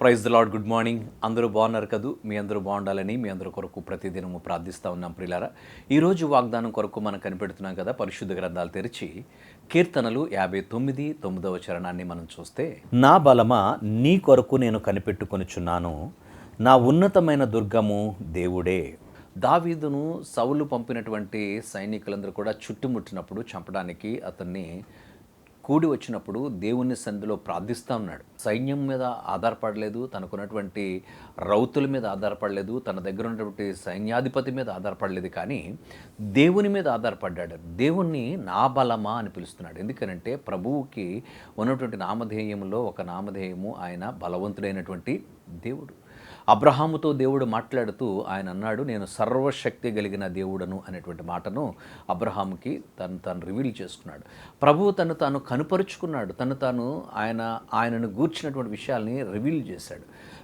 Praise the lord good morning. అందరూ బాగున్నారు కదూ? మీ అందరూ బాగుండాలని మీ అందరి కొరకు ప్రతిదినము ప్రార్థిస్తూ ఉన్నాం ప్రిలారా ఈరోజు వాగ్దానం కొరకు మనం కనిపెడుతున్నాం కదా పరిశుద్ధ గ్రంథాలు తెరిచి కీర్తనలు యాభై తొమ్మిది తొమ్మిదవ చరణాన్ని మనం చూస్తే నా బలమా నీ కొరకు నేను కనిపెట్టుకొనుచున్నాను. నా ఉన్నతమైన దుర్గము దేవుడే. దావీదును సౌలు పంపినటువంటి సైనికులందరూ కూడా చుట్టుముట్టినప్పుడు చంపడానికి అతన్ని కూడి వచ్చినప్పుడు దేవుని సంధిలో ప్రార్థిస్తా ఉన్నాడు. సైన్యం మీద ఆధారపడలేదు తనకున్నటువంటి రౌతుల మీద ఆధారపడలేదు తన దగ్గర ఉన్నటువంటి సైన్యాధిపతి మీద ఆధారపడలేదు. కానీ దేవుని మీద ఆధారపడ్డాడు. దేవుణ్ణి నా బలమా అని పిలుస్తున్నాడు. ఎందుకనంటే ప్రభువుకి ఉన్నటువంటి నామధేయంలో ఒక నామధేయము ఆయన బలవంతుడైనటువంటి దేవుడు. అబ్రహాముతో దేవుడు మాట్లాడుతూ ఆయన అన్నాడు నేను సర్వశక్తి కలిగిన దేవుడను అనేటువంటి మాటను అబ్రహాముకి తను తాను రివీల్ చేసుకున్నాడు. ప్రభువు తను తాను కనుపరుచుకున్నాడు తను తాను ఆయన ఆయనను గూర్చినటువంటి విషయాల్ని రివీల్ చేశాడు.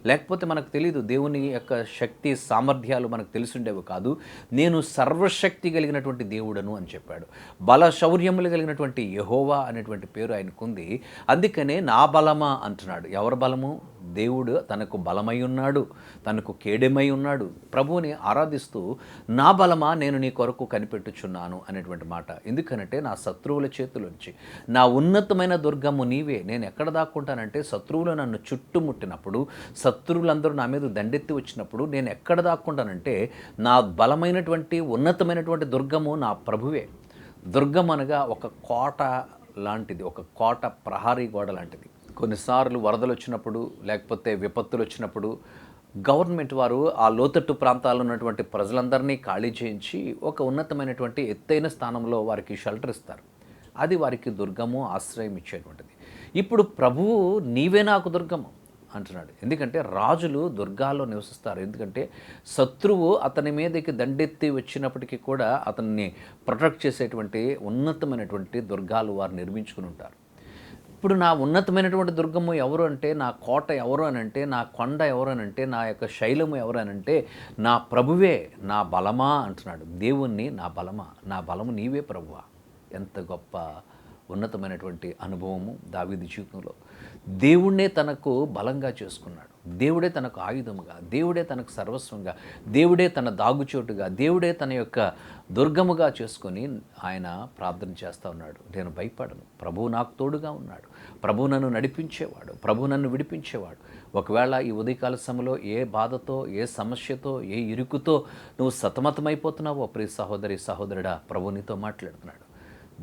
లేకపోతే మనకు తెలియదు దేవుని యొక్క శక్తి సామర్థ్యాలు మనకు తెలిసిండేవి కాదు. నేను సర్వశక్తి కలిగినటువంటి దేవుడను అని చెప్పాడు. బల శౌర్యములు కలిగినటువంటి యహోవా అనేటువంటి పేరు ఆయనకుంది. అందుకనే నా బలమా అంటున్నాడు. ఎవరి బలము? దేవుడు తనకు బలమై ఉన్నాడు తనకు కేడెమై ఉన్నాడు. ప్రభువుని ఆరాధిస్తూ నా బలమా నేను నీ కొరకు కనిపెట్టుచున్నాను అనేటువంటి మాట. ఎందుకనంటే నా శత్రువుల చేతులుంచి నా ఉన్నతమైన దుర్గము నీవే. నేను ఎక్కడ దాక్కుంటానంటే శత్రువులు నన్ను చుట్టుముట్టినప్పుడు శత్రువులందరూ నా మీద దండెత్తి వచ్చినప్పుడు నేను ఎక్కడ దాక్కుంటానంటే నా బలమైనటువంటి ఉన్నతమైనటువంటి దుర్గము నా ప్రభువే. దుర్గం అనగా ఒక కోట లాంటిది ఒక కోట ప్రహారీ గోడ లాంటిది. కొన్నిసార్లు వరదలు వచ్చినప్పుడు లేకపోతే విపత్తులు వచ్చినప్పుడు గవర్నమెంట్ వారు ఆ లోతట్టు ప్రాంతాల్లో ఉన్నటువంటి ప్రజలందరినీ ఖాళీ చేయించి ఒక ఉన్నతమైనటువంటి ఎత్తైన స్థానంలో వారికి షెల్టర్ ఇస్తారు. అది వారికి దుర్గము ఆశ్రయం ఇచ్చేటువంటిది. ఇప్పుడు ప్రభువు నీవే నాకు దుర్గము అంటున్నాడు. ఎందుకంటే రాజులు దుర్గాల్లో నివసిస్తారు. ఎందుకంటే శత్రువు అతని మీదకి దండెత్తి వచ్చినప్పటికీ కూడా అతన్ని ప్రొటెక్ట్ చేసేటువంటి ఉన్నతమైనటువంటి దుర్గాలు వారు నిర్మించుకుని ఉంటారు. ఇప్పుడు నా ఉన్నతమైనటువంటి దుర్గము ఎవరు అంటే నా కోట ఎవరు అని అంటే నా కొండ ఎవరు అని అంటే నా యొక్క శైలము ఎవరు అని అంటే నా ప్రభువే నా బలమా అంటున్నాడు. దేవుణ్ణి నా బలమా నా బలము నీవే ప్రభువా. ఎంత గొప్ప ఉన్నతమైనటువంటి అనుభవము దావీది జీవితంలో. దేవుణ్ణే తనకు బలంగా చేసుకున్నాడు. దేవుడే తనకు ఆయుధముగా దేవుడే తనకు సర్వస్వంగా దేవుడే తన దాగుచోటుగా దేవుడే తన యొక్క దుర్గముగా చేసుకొని ఆయన ప్రార్థన చేస్తూ ఉన్నాడు. నేను భయపడను. ప్రభువు నాకు తోడుగా ఉన్నాడు. ప్రభు నన్ను నడిపించేవాడు. ప్రభు నన్ను విడిపించేవాడు. ఒకవేళ ఈ ఉదయకాల సమయంలో ఏ బాధతో ఏ సమస్యతో ఏ ఇరుకుతో నువ్వు సతమతమైపోతున్నావో ప్రియ సహోదరి సహోదరుడా ప్రభు నీతో మాట్లాడుతున్నాడు.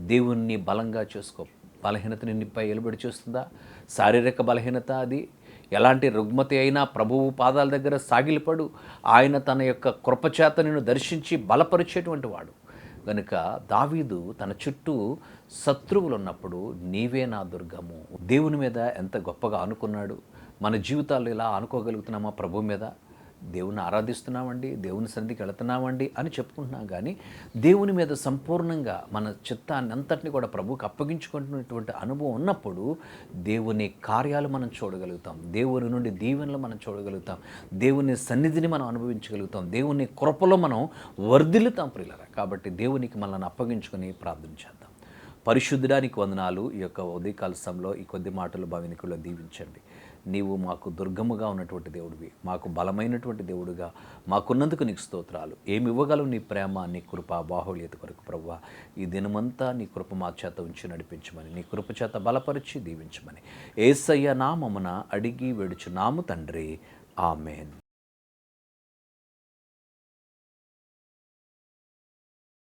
దేవుణ్ణి బలంగా చేసుకో. బలహీనత నిన్నుపై ఎలుబడి చేస్తుందా? శారీరక బలహీనత అది. ఎలాంటి రుగ్మతి అయినా ప్రభువు పాదాల దగ్గర సాగిలిపడు. ఆయన తన యొక్క కృపచేత నిన్ను దర్శించి బలపరిచేటువంటి వాడు. కనుక దావీదు తన చుట్టూ శత్రువులు ఉన్నప్పుడు నీవే నా దుర్గము. దేవుని మీద ఎంత గొప్పగా అనుకున్నాడు మన జీవితాల్లో ఇలా అనుకోగలుగుతున్నామా ప్రభు మీద? దేవుని ఆరాధిస్తున్నామండి దేవుని సన్నిధికి వెళుతున్నామండి అని చెప్పుకుంటున్నాం కానీ దేవుని మీద సంపూర్ణంగా మన చిత్తాన్ని అంతటిని కూడా ప్రభుకి అప్పగించుకుంటున్నటువంటి అనుభవం ఉన్నప్పుడు దేవుని కార్యాలు మనం చూడగలుగుతాం దేవుని నుండి దీవెనలు మనం చూడగలుగుతాం దేవుని సన్నిధిని మనం అనుభవించగలుగుతాం దేవుని కృపలో మనం వర్ధిల్లుతాం ప్రియులరా. కాబట్టి దేవునికి మనల్ని అప్పగించుకొని ప్రార్థన చేద్దాం. పరిశుద్ధడానికి వందనాలు. ఈ యొక్క ఉదయకాలసంలో ఈ కొద్ది మాటలు భవినికుల్లో దీవించండి. నీవు మాకు దుర్గముగా ఉన్నటువంటి దేవుడివి. మాకు బలమైనటువంటి దేవుడుగా. మాకున్నందుకు నీకు స్తోత్రాలు. ఏమి ఇవ్వగలవు నీ ప్రేమ నీ కృప బాహుళ్యత కొరకు ప్రవ్వ. ఈ దినమంతా నీ కృప మా చేత ఉంచి నడిపించమని నీ కృప చేత బలపరిచి దీవించమని. ఏసయ్య నామమున అడిగి వేడుచున్నాము తండ్రి. ఆమెన్.